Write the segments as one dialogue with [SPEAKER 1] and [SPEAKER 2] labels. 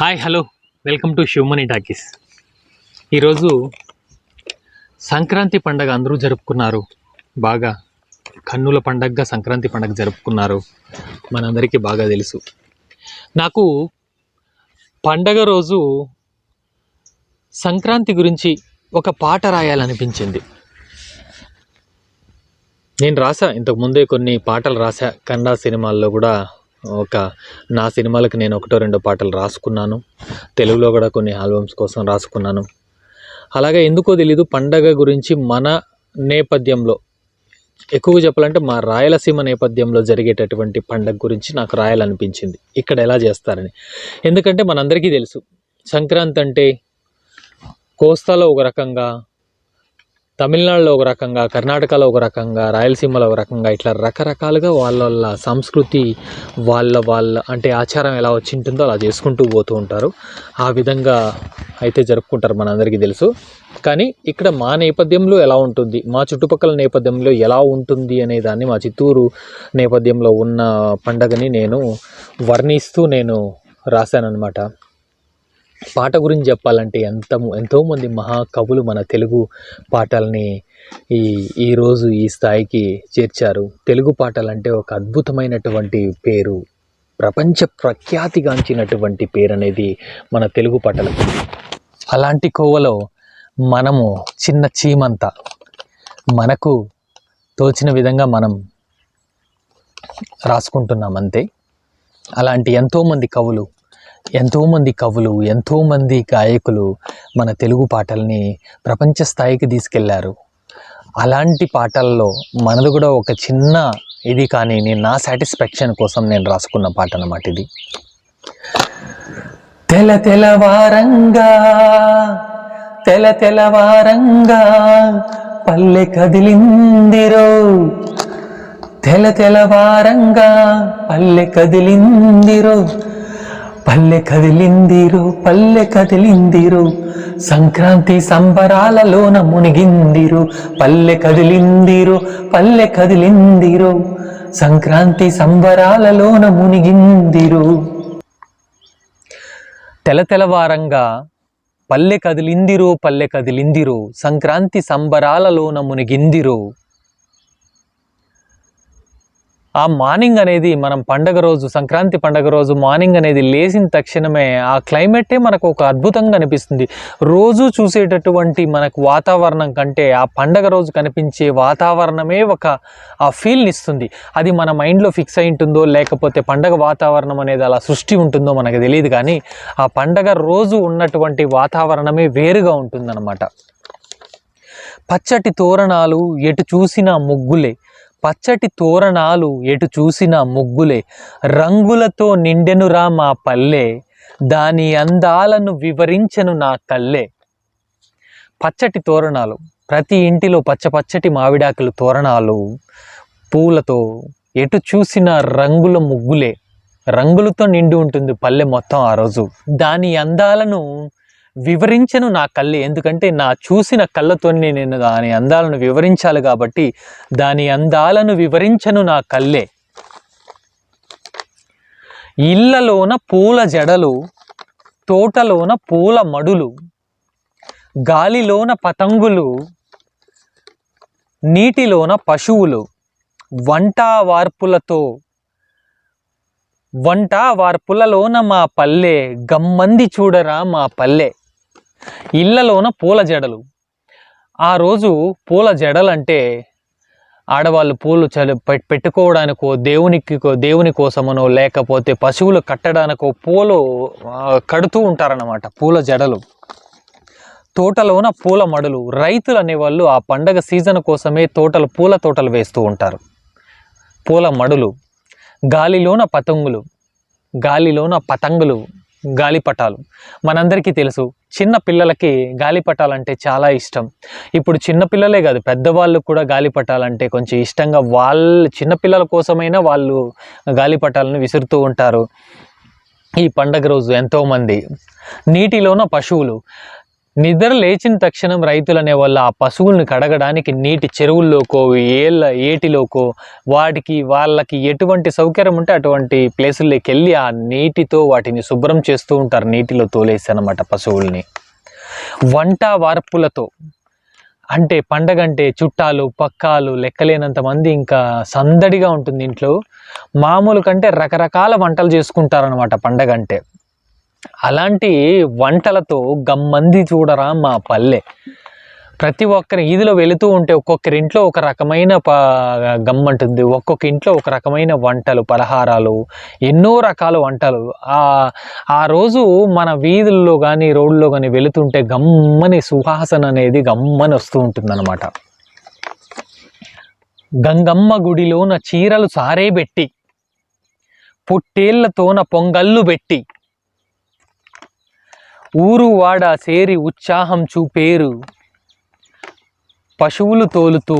[SPEAKER 1] Hi hello. Welcome to Shivamani talkies. ఈరోజు సంక్రాంతి పండగ అందరూ జరుపుకున్నారు. బాగా కన్నుల పండగగా సంక్రాంతి పండగ జరుపుకున్నారు. మనందరికీ బాగా తెలుసు. నాకు పండగ రోజు సంక్రాంతి గురించి ఒక పాట రాయాలనిపించింది. నేను రాసా ఇంతకు ముందే కొన్ని పాటలు రాసా. కన్నడ సినిమాల్లో కూడా ఒక నా సినిమాలకు నేను ఒకటో రెండో పాటలు రాసుకున్నాను. తెలుగులో కూడా కొన్ని ఆల్బమ్స్ కోసం రాసుకున్నాను. అలాగే ఎందుకో తెలీదు పండగ గురించి మన నేపథ్యంలో ఎక్కువగా చెప్పాలంటే మా రాయలసీమ నేపథ్యంలో జరిగేటటువంటి పండగ గురించి నాకు రాయాలనిపించింది. ఇక్కడ ఎలా చేస్తారని. ఎందుకంటే మనందరికీ తెలుసు సంక్రాంతి అంటే కోస్తాలో ఒక రకంగా తమిళనాడులో ఒక రకంగా కర్ణాటకలో ఒక రకంగా రాయలసీమలో ఒక రకంగా ఇట్లా రకరకాలుగా వాళ్ళ వాళ్ళ సంస్కృతి వాళ్ళ వాళ్ళ అంటే ఆచారం ఎలా వచ్చి ఉంటుందో అలా చేసుకుంటూ పోతూ ఉంటారు. ఆ విధంగా అయితే జరుపుకుంటారు మనందరికీ తెలుసు. కానీ ఇక్కడ మా నేపథ్యంలో ఎలా ఉంటుంది? మా చుట్టుపక్కల నేపథ్యంలో ఎలా ఉంటుంది అనే దాన్ని మా చిత్తూరు నేపథ్యంలో ఉన్న పండగని నేను వర్ణిస్తూ నేను రాశానన్నమాట. పాట గురించి చెప్పాలంటే ఎంత ఎంతోమంది మహాకవులు మన తెలుగు పాటల్ని ఈ ఈరోజు ఈ స్థాయికి చేర్చారు. తెలుగు పాటలంటే ఒక అద్భుతమైనటువంటి పేరు. ప్రపంచ ప్రఖ్యాతిగాంచినటువంటి పేరు అనేది మన తెలుగు పాటలకు. అలాంటి కోవలో మనము చిన్న చీమంత మనకు తోచిన విధంగా మనం రాసుకుంటున్నాం అంతే అలాంటి ఎంతోమంది కవులు ఎంతోమంది కవులు ఎంతోమంది గాయకులు మన తెలుగు పాటల్ని ప్రపంచ స్థాయికి తీసుకెళ్ళారు. అలాంటి పాటల్లో మనది కూడా ఒక చిన్న ఇది కానీ నేను నా సాటిస్ఫాక్షన్ కోసం నేను రాసుకున్న పాట అన్నమాట ఇది. తెల తెలవారంగా తెల తెలవారంగా పల్లె కదిలిందిరో. తెల తెలవారంగా పల్లె కదిలిందిరో. పల్లె కదిలిందిరు పల్లె కదిలిందిరు. సంక్రాంతి సంబరాలలోన మునిగిందిరు. పల్లె కదిలిందిరు పల్లె కదిలిందిరు. సంక్రాంతి సంబరాలలోన మునిగిందిరు. తెలతెలవారంగా పల్లె కదిలిందిరు పల్లె కదిలిందిరు. సంక్రాంతి సంబరాలలోన మునిగిందిరు. ఆ మార్నింగ్ అనేది మనం పండగ రోజు సంక్రాంతి పండగ రోజు మార్నింగ్ అనేది లేచిన తక్షణమే ఆ క్లైమేటే మనకు ఒక అద్భుతంగా అనిపిస్తుంది. రోజు చూసేటటువంటి మనకు వాతావరణం కంటే ఆ పండగ రోజు కనిపించే వాతావరణమే ఒక ఆ ఫీల్ని ఇస్తుంది. అది మన మైండ్లో ఫిక్స్ అయి ఉంటుందో లేకపోతే పండగ వాతావరణం అనేది అలా సృష్టి ఉంటుందో మనకు తెలియదు కానీ ఆ పండగ రోజు ఉన్నటువంటి వాతావరణమే వేరుగా ఉంటుందన్నమాట. పచ్చటి తోరణాలు ఎటు చూసినా ముగ్గులే. పచ్చటి తోరణాలు ఎటు చూసిన ముగ్గులే. రంగులతో నిండెనురా మా పల్లె. దాని అందాలను వివరించను నా కళ్ళే పచ్చటి తోరణాలు. ప్రతి ఇంటిలో పచ్చ పచ్చటి మామిడాకులు తోరణాలు. పూలతో ఎటు చూసిన రంగుల ముగ్గులే. రంగులతో నిండి ఉంటుంది పల్లె మొత్తం ఆ రోజు. దాని అందాలను వివరించను నా కళ్ళు. ఎందుకంటే నా చూసిన కళ్ళతోనే నేను దాని అందాలను వివరించాలి కాబట్టి దాని అందాలను వివరించను నా కళ్ళే. ఇళ్ళలోన పూల జడలు తోటలోన పూల మడులు గాలిలోన పతంగులు నీటిలోన పశువులు వంట వార్పులతో వంట వార్పులలోన మా పల్లె గమ్మంది చూడరా మా పల్లె. ఇళ్ళలోన పూల జడలు. ఆ రోజు పూల జడలంటే ఆడవాళ్ళు పూలు చలి పెట్టుకోవడానికో దేవునికి దేవుని కోసమనో లేకపోతే పశువులు కట్టడానికో పూలు కడుతూ ఉంటారన్నమాట పూల జడలు. తోటలోన పూల మడులు. రైతులు అనేవాళ్ళు ఆ పండగ సీజన్ కోసమే తోటలు పూల తోటలు వేస్తూ ఉంటారు. పూల మడులు. గాలిలోన పతంగులు. గాలిలోన పతంగులు. గాలిపటాలు. మనందరికీ తెలుసు చిన్న పిల్లలకి గాలిపటాలంటే చాలా ఇష్టం. ఇప్పుడు చిన్నపిల్లలే కాదు పెద్దవాళ్ళు కూడా గాలిపటాలంటే కొంచెం ఇష్టంగా వాళ్ళ చిన్నపిల్లల కోసమైనా వాళ్ళు గాలిపటాలను విసురుతూ ఉంటారు. ఈ పండగ రోజు ఎంతోమంది. నీటిలోన పశువులు. నిద్ర లేచిన తక్షణం రైతులనే వల్ల వాళ్ళు ఆ పశువుల్ని కడగడానికి నీటి చెరువుల్లోకో ఏళ్ళ ఏటిలోకో వాటికి వాళ్ళకి ఎటువంటి సౌకర్యం ఉంటే అటువంటి ప్లేసుల్లోకి వెళ్ళి ఆ నీటితో వాటిని శుభ్రం చేస్తూ ఉంటారు నీటిలో తోలేసి అనమాట పశువుల్ని. వంట వార్పులతో అంటే పండగ అంటే చుట్టాలు పక్కాలు లెక్కలేనంత మంది ఇంకా సందడిగా ఉంటుంది ఇంట్లో. మామూలు కంటే రకరకాల వంటలు చేసుకుంటారనమాట పండగ అంటే అలాంటి వంటలతో గమ్మంది చూడరా మా పల్లె. ప్రతి ఒక్కరి ఈదిలో వెళుతూ ఉంటే ఒక్కొక్కరి ఇంట్లో ఒక రకమైన ప గమ్మంటుంది ఒక్కొక్క ఇంట్లో ఒక రకమైన వంటలు పలహారాలు ఎన్నో రకాల వంటలు. ఆ ఆ రోజు మన వీధుల్లో కానీ రోడ్లో కానీ వెళుతుంటే గమ్మని సుహాసన అనేది గమ్మని వస్తూ ఉంటుందన్నమాట. గంగమ్మ గుడిలోన చీరలు సారే పెట్టి పుట్టేళ్ళతోన పొంగళ్ళు పెట్టి ఊరు వాడ సేరి ఉత్సాహం చూపేరు. పశువులు తోలుతూ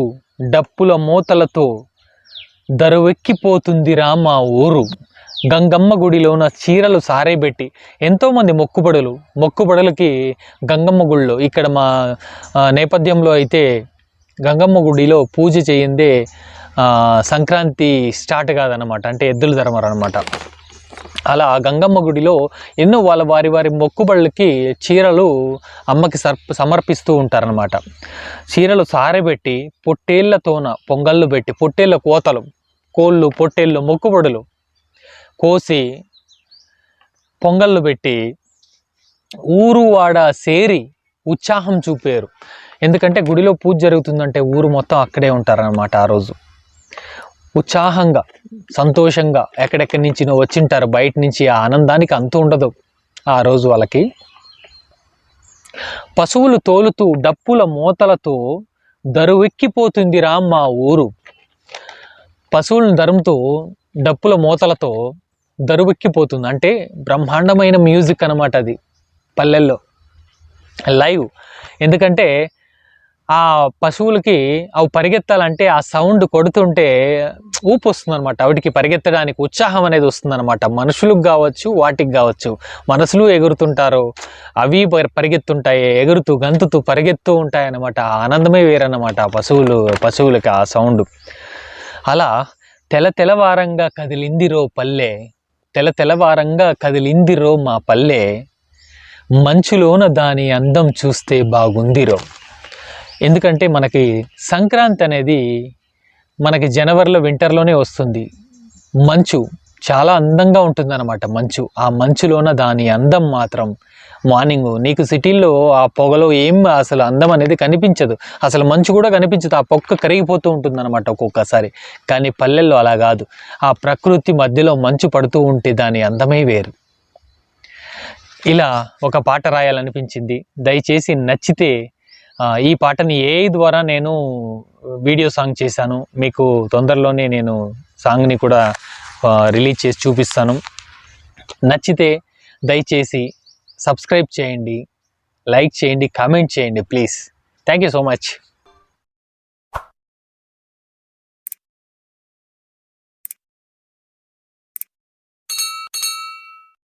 [SPEAKER 1] డప్పుల మూతలతో దరువెక్కిపోతుందిరా మా ఊరు. గంగమ్మ గుడిలోన చీరలు సారేబెట్టి ఎంతోమంది మొక్కుబడులు మొక్కుబడులకి గంగమ్మ గుడిలో ఇక్కడ మా నేపథ్యంలో అయితే గంగమ్మ గుడిలో పూజ చేయిందే సంక్రాంతి స్టార్ట్ కాదనమాట అంటే ఎద్దులు ధర్మరు అలా గంగమ్మ గుడిలో ఎన్నో వాళ్ళ వారి వారి మొక్కుబళ్ళకి చీరలు అమ్మకి సర్ సమర్పిస్తూ ఉంటారనమాట చీరలు సారబెట్టి పొట్టేళ్ళతోన పొంగళ్ళు పెట్టి పొట్టేళ్ళ కోతలు కోళ్ళు పొట్టేళ్ళు మొక్కుబడులు కోసి పొంగళ్ళు పెట్టి ఊరు వాడ సేరి ఉత్సాహం చూపారు. ఎందుకంటే గుడిలో పూజ జరుగుతుందంటే ఊరు మొత్తం అక్కడే ఉంటారనమాట ఆ రోజు. ఉత్సాహంగా సంతోషంగా ఎక్కడెక్కడి నుంచి వచ్చింటారు బయట నుంచి ఆ ఆనందానికి అంతు ఉండదు. ఆ రోజు వాళ్ళకి పశువులు తోలుతూ డప్పుల మూతలతో దరువెక్కిపోతుందిరా మా ఊరు. పశువులను దరుముతూ డప్పుల మూతలతో దరువెక్కిపోతుంది. అంటే బ్రహ్మాండమైన మ్యూజిక్ అనమాట అది పల్లెల్లో. లైవ్. ఎందుకంటే ఆ పశువులకి అవి పరిగెత్తాలంటే ఆ సౌండ్ కొడుతుంటే ఊపు వస్తుంది అనమాట వాటికి పరిగెత్తడానికి ఉత్సాహం అనేది వస్తుంది అనమాట మనుషులకు కావచ్చు వాటికి కావచ్చు. మనసులు ఎగురుతుంటారు. అవి పరి- పరిగెత్తుంటాయి. ఎగురుతూ గంతుతూ పరిగెత్తూ ఉంటాయి అన్నమాట ఆనందమే వేరన్నమాట ఆ పశువులు పశువులకి ఆ సౌండ్. అలా తెల తెలవారంగా కదిలిందిరో పల్లె తెల తెలవారంగా కదిలిందిరో మా పల్లె మంచులోన దాని అందం చూస్తే బాగుందిరో. ఎందుకంటే మనకి సంక్రాంతి అనేది మనకి జనవరిలో వింటర్లోనే వస్తుంది. మంచు చాలా అందంగా ఉంటుందన్నమాట మంచు. ఆ మంచులోన దాని అందం మాత్రం మార్నింగ్. నీకు సిటీల్లో ఆ పొగలో ఏం అసలు అందం అనేది కనిపించదు. అసలు మంచు కూడా కనిపించదు. ఆ పొక్క కరిగిపోతూ ఉంటుందన్నమాట ఒక్కొక్కసారి. కానీ పల్లెల్లో అలా కాదు. ఆ ప్రకృతి మధ్యలో మంచు పడుతూ ఉంటే దాని అందమే వేరు. ఇలా ఒక పాట రాయాలనిపించింది. దయచేసి నచ్చితే ఈ పాటని ఏ ద్వారా నేను వీడియో సాంగ్ చేశాను మీకు తొందరలోనే నేను సాంగ్ని కూడా రిలీజ్ చేసి చూపిస్తాను. నచ్చితే దయచేసి సబ్స్క్రైబ్ చేయండి లైక్ చేయండి కామెంట్ చేయండి please. Thank you so much.